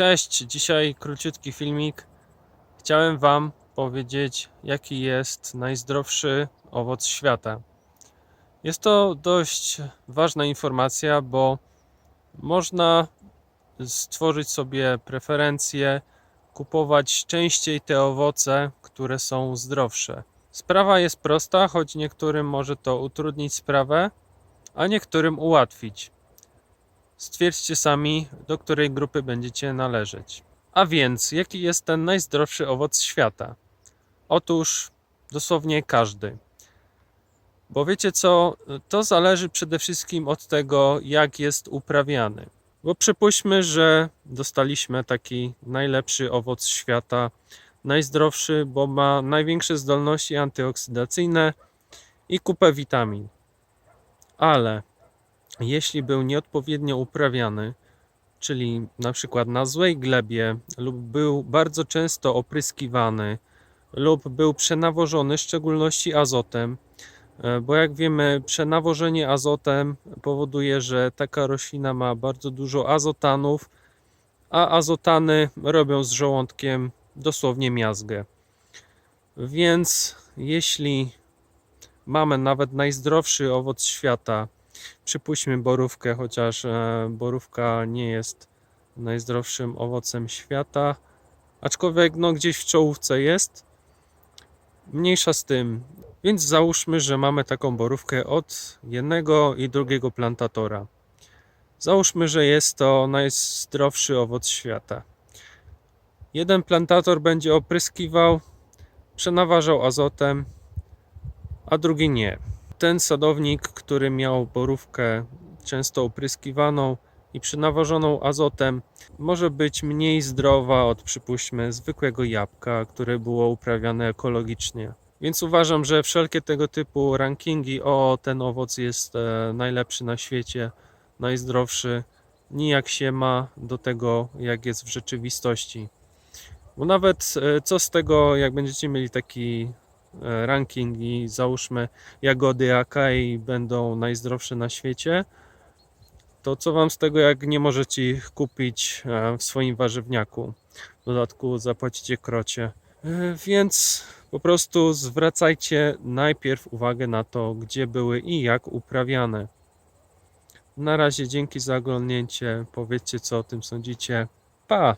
Cześć, dzisiaj króciutki filmik. Chciałem Wam powiedzieć, jaki jest najzdrowszy owoc świata. Jest to dość ważna informacja, bo można stworzyć sobie preferencje, kupować częściej te owoce, które są zdrowsze. Sprawa jest prosta, choć niektórym może to utrudnić sprawę, a niektórym ułatwić. Stwierdźcie sami, do której grupy będziecie należeć. A więc, jaki jest ten najzdrowszy owoc świata? Otóż dosłownie każdy. Bo wiecie co, to zależy przede wszystkim od tego, jak jest uprawiany. Bo przypuśćmy, że dostaliśmy taki najlepszy owoc świata, najzdrowszy, bo ma największe zdolności antyoksydacyjne i kupę witamin. Ale jeśli był nieodpowiednio uprawiany, czyli na przykład na złej glebie, lub był bardzo często opryskiwany, lub był przenawożony, w szczególności azotem, e, bo jak wiemy, przenawożenie azotem powoduje, że taka roślina ma bardzo dużo azotanów, a azotany robią z żołądkiem dosłownie miazgę. Więc jeśli mamy nawet najzdrowszy owoc świata, przypuśćmy borówkę, chociaż e, borówka nie jest najzdrowszym owocem świata, aczkolwiek no, gdzieś w czołówce jest. Mniejsza z tym. Więc załóżmy, że mamy taką borówkę od jednego i drugiego plantatora. Załóżmy, że jest to najzdrowszy owoc świata. Jeden plantator będzie opryskiwał, przenaważał azotem, a drugi nie ten sadownik, który miał borówkę często opryskiwaną i przynawożoną azotem, może być mniej zdrowa od przypuśćmy zwykłego jabłka, które było uprawiane ekologicznie. Więc uważam, że wszelkie tego typu rankingi, o ten owoc jest e, najlepszy na świecie, najzdrowszy, nijak się ma do tego, jak jest w rzeczywistości. Bo nawet e, co z tego, jak będziecie mieli taki ranking i załóżmy jagody Akai będą najzdrowsze na świecie, to co wam z tego, jak nie możecie ich kupić e, w swoim warzywniaku? W dodatku zapłacicie krocie. E, Więc po prostu zwracajcie najpierw uwagę na to, gdzie były i jak uprawiane. Na razie dzięki za oglądnięcie. Powiedzcie, co o tym sądzicie. Pa!